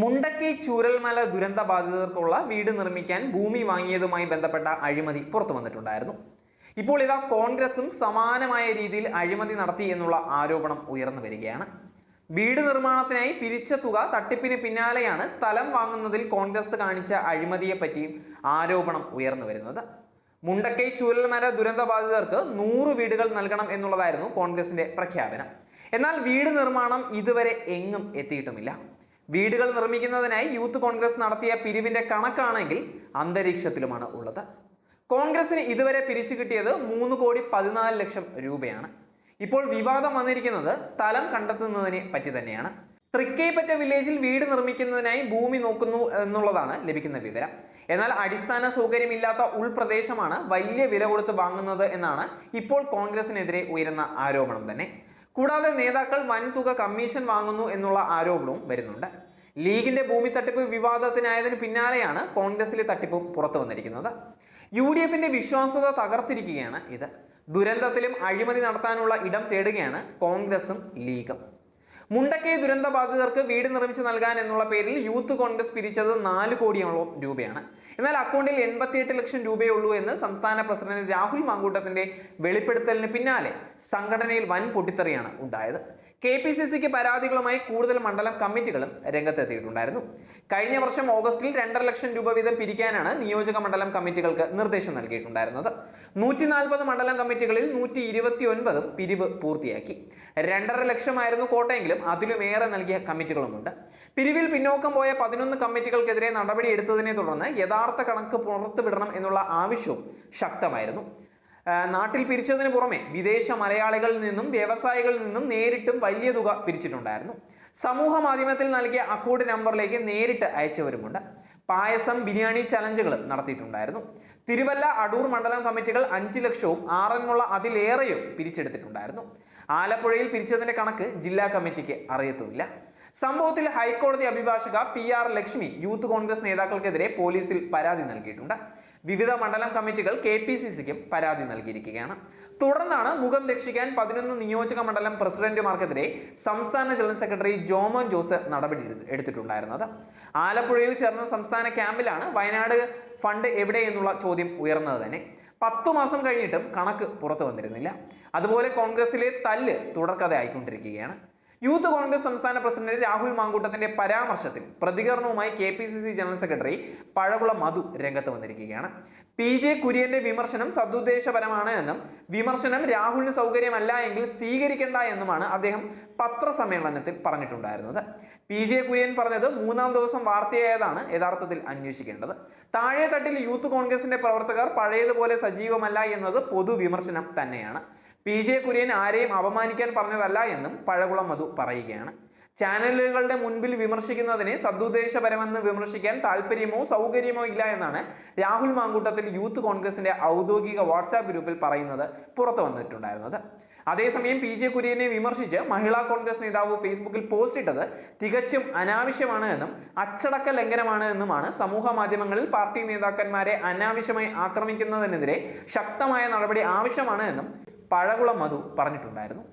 മുണ്ടക്കൈ ചൂരൽമല ദുരന്ത ബാധിതർക്കുള്ള വീട് നിർമ്മിക്കാൻ ഭൂമി വാങ്ങിയതുമായി ബന്ധപ്പെട്ട അഴിമതി പുറത്തു വന്നിട്ടുണ്ടായിരുന്നു. ഇപ്പോൾ ഇതാ കോൺഗ്രസും സമാനമായ രീതിയിൽ അഴിമതി നടത്തി എന്നുള്ള ആരോപണം ഉയർന്നു വരികയാണ്. വീട് നിർമ്മാണത്തിനായി പിരിച്ച തുക തട്ടിപ്പിന് പിന്നാലെയാണ് സ്ഥലം വാങ്ങുന്നതിൽ കോൺഗ്രസ് കാണിച്ച അഴിമതിയെ പറ്റിയും ആരോപണം ഉയർന്നു വരുന്നത്. മുണ്ടക്കൈ ചൂരൽമല ദുരന്ത ബാധിതർക്ക് നൂറ് വീടുകൾ നൽകണം എന്നുള്ളതായിരുന്നു കോൺഗ്രസിന്റെ പ്രഖ്യാപനം. എന്നാൽ വീട് നിർമ്മാണം ഇതുവരെ എങ്ങും എത്തിയിട്ടുമില്ല. വീടുകൾ നിർമ്മിക്കുന്നതിനായി യൂത്ത് കോൺഗ്രസ് നടത്തിയ പിരിവിന്റെ കണക്കാണെങ്കിൽ അന്തരീക്ഷത്തിലുമാണ് ഉള്ളത്. കോൺഗ്രസിന് ഇതുവരെ പിരിച്ചു കിട്ടിയത് മൂന്ന് കോടി പതിനാല് ലക്ഷം രൂപയാണ്. ഇപ്പോൾ വിവാദം വന്നിരിക്കുന്നത് സ്ഥലം കണ്ടെത്തുന്നതിനെ പറ്റി തന്നെയാണ്. തൃക്കേപ്പറ്റ വില്ലേജിൽ വീട് നിർമ്മിക്കുന്നതിനായി ഭൂമി നോക്കുന്നു എന്നുള്ളതാണ് ലഭിക്കുന്ന വിവരം. എന്നാൽ അടിസ്ഥാന സൗകര്യമില്ലാത്ത ഉൾപ്രദേശമാണ് വലിയ വില കൊടുത്ത് വാങ്ങുന്നത് എന്നാണ് ഇപ്പോൾ കോൺഗ്രസിനെതിരെ ഉയരുന്ന ആരോപണം തന്നെ. കൂടാതെ നേതാക്കൾ വൻതുക കമ്മീഷൻ വാങ്ങുന്നു എന്നുള്ള ആരോപണവും വരുന്നുണ്ട്. ലീഗിന്റെ ഭൂമി തട്ടിപ്പ് വിവാദത്തിനായതിന് പിന്നാലെയാണ് കോൺഗ്രസിലെ തട്ടിപ്പും പുറത്തു വന്നിരിക്കുന്നത്. യു ഡി എഫിന്റെ വിശ്വാസ്യത തകർത്തിരിക്കുകയാണ് ഇത്. ദുരന്തത്തിലും അഴിമതി നടത്താനുള്ള ഇടം തേടുകയാണ് കോൺഗ്രസും ലീഗും. മുണ്ടക്കൈ ദുരന്ത ബാധിതർക്ക് വീട് നിർമ്മിച്ച് നൽകാൻ എന്നുള്ള പേരിൽ യൂത്ത് കോൺഗ്രസ് പിരിച്ചത് നാല് കോടിയോളം രൂപയാണ്. എന്നാൽ അക്കൗണ്ടിൽ എൺപത്തിയെട്ട് ലക്ഷം രൂപയേ ഉള്ളൂ എന്ന് സംസ്ഥാന പ്രസിഡന്റ് രാഹുൽ മാങ്കൂട്ടത്തിന്റെ വെളിപ്പെടുത്തലിന് പിന്നാലെ സംഘടനയിൽ വൻ പൊട്ടിത്തെറിയാണ് ഉണ്ടായത്. കെ പി സി സിക്ക് പരാതികളുമായി കൂടുതൽ മണ്ഡലം കമ്മിറ്റികളും രംഗത്തെത്തിയിട്ടുണ്ടായിരുന്നു. കഴിഞ്ഞ വർഷം ഓഗസ്റ്റിൽ രണ്ടര ലക്ഷം രൂപ വീതം പിരിക്കാനാണ് നിയോജക മണ്ഡലം കമ്മിറ്റികൾക്ക് നിർദ്ദേശം നൽകിയിട്ടുണ്ടായിരുന്നത്. നൂറ്റി മണ്ഡലം കമ്മിറ്റികളിൽ നൂറ്റി ഇരുപത്തി ഒൻപതും പിരിവ് പൂർത്തിയാക്കി. രണ്ടര ലക്ഷമായിരുന്നു കോട്ടയെങ്കിലും അതിലുമേറെ നൽകിയ കമ്മിറ്റികളുമുണ്ട്. പിരിവിൽ പിന്നോക്കം പോയ പതിനൊന്ന് കമ്മിറ്റികൾക്കെതിരെ നടപടി എടുത്തതിനെ തുടർന്ന് യഥാർത്ഥ കണക്ക് പുറത്തുവിടണം എന്നുള്ള ആവശ്യവും ശക്തമായിരുന്നു. നാട്ടിൽ പിരിച്ചതിന് പുറമെ വിദേശ മലയാളികളിൽ നിന്നും വ്യവസായികളിൽ നിന്നും നേരിട്ടും വലിയ തുക പിരിച്ചിട്ടുണ്ടായിരുന്നു. സമൂഹ മാധ്യമത്തിൽ നൽകിയ അക്കൗണ്ട് നമ്പറിലേക്ക് നേരിട്ട് അയച്ചവരുമുണ്ട്. പായസം ബിരിയാണി ചലഞ്ചുകളും നടത്തിയിട്ടുണ്ടായിരുന്നു. തിരുവല്ല അടൂർ മണ്ഡലം കമ്മിറ്റികൾ അഞ്ചു ലക്ഷവും ആറന്മുള അതിലേറെയും പിരിച്ചെടുത്തിട്ടുണ്ടായിരുന്നു. ആലപ്പുഴയിൽ പിരിച്ചതിന്റെ കണക്ക് ജില്ലാ കമ്മിറ്റിക്ക് അറിയത്തുമില്ല. സംഭവത്തിൽ ഹൈക്കോടതി അഭിഭാഷക P R Lakshmi Youth Congress നേതാക്കൾക്കെതിരെ പോലീസിൽ പരാതി നൽകിയിട്ടുണ്ട്. വിവിധ മണ്ഡലം കമ്മിറ്റികൾ കെ പി സി സിക്കും പരാതി നൽകിയിരിക്കുകയാണ്. തുടർന്നാണ് മുഖം രക്ഷിക്കാൻ പതിനൊന്ന് നിയോജക മണ്ഡലം പ്രസിഡന്റുമാർക്കെതിരെ സംസ്ഥാന ജനറൽ സെക്രട്ടറി ജോമോൻ ജോസ് നടപടി എടു- എടുത്തിട്ടുണ്ടായിരുന്നത്. ആലപ്പുഴയിൽ ചേർന്ന സംസ്ഥാന ക്യാമ്പിലാണ് വയനാട് ഫണ്ട് എവിടെ എന്നുള്ള ചോദ്യം ഉയർന്നത് തന്നെ. പത്തു മാസം കഴിഞ്ഞിട്ടും കണക്ക് പുറത്തു വന്നിരുന്നില്ല. അതുപോലെ കോൺഗ്രസിലെ തല്ല് തുടർക്കഥയായിക്കൊണ്ടിരിക്കുകയാണ്. യൂത്ത് കോൺഗ്രസ് സംസ്ഥാന പ്രസിഡന്റ് രാഹുൽ മാങ്കൂട്ടത്തിന്റെ പരാമർശത്തിൽ പ്രതികരണവുമായി K P C C general secretary പഴകുള Madhu രംഗത്ത് വന്നിരിക്കുകയാണ്. പി ജെ കുര്യന്റെ വിമർശനം സതുദ്ദേശപരമാണ് എന്നും വിമർശനം രാഹുലിന് സൗകര്യമല്ല എങ്കിൽ സ്വീകരിക്കേണ്ട എന്നുമാണ് അദ്ദേഹം പത്രസമ്മേളനത്തിൽ പറഞ്ഞിട്ടുണ്ടായിരുന്നത്. പി ജെ കുര്യൻ പറഞ്ഞത് മൂന്നാം ദിവസം വാർത്തയായതാണ് യഥാർത്ഥത്തിൽ അന്വേഷിക്കേണ്ടത്. താഴെ തട്ടിൽ യൂത്ത് കോൺഗ്രസിന്റെ പ്രവർത്തകർ പഴയതുപോലെ സജീവമല്ല എന്നത് പൊതുവിമർശനം തന്നെയാണ്. പി ജെ കുര്യൻ ആരെയും അപമാനിക്കാൻ പറഞ്ഞതല്ല എന്നും പഴകുളം മധു പറയുകയാണ്. ചാനലുകളുടെ മുൻപിൽ വിമർശിക്കുന്നതിനെ സദുദ്ദേശപരമെന്ന് വിമർശിക്കാൻ താല്പര്യമോ സൗകര്യമോ ഇല്ല എന്നാണ് രാഹുൽ മാങ്കൂട്ടത്തിൽ യൂത്ത് കോൺഗ്രസിന്റെ ഔദ്യോഗിക വാട്സാപ്പ് ഗ്രൂപ്പിൽ പറയുന്നത് പുറത്തു വന്നിട്ടുണ്ടായിരുന്നത്. അതേസമയം പി ജെ കുര്യനെ വിമർശിച്ച് മഹിളാ കോൺഗ്രസ് നേതാവ് ഫേസ്ബുക്കിൽ പോസ്റ്റ് ഇട്ടത് തികച്ചും അനാവശ്യമാണ് എന്നും അച്ചടക്ക ലംഘനമാണ് എന്നുമാണ് സമൂഹ മാധ്യമങ്ങളിൽ പാർട്ടി നേതാക്കന്മാരെ അനാവശ്യമായി ആക്രമിക്കുന്നതിനെതിരെ ശക്തമായ നടപടി ആവശ്യമാണ് എന്നും പഴകുളം മധു പറഞ്ഞിട്ടുണ്ടായിരുന്നു.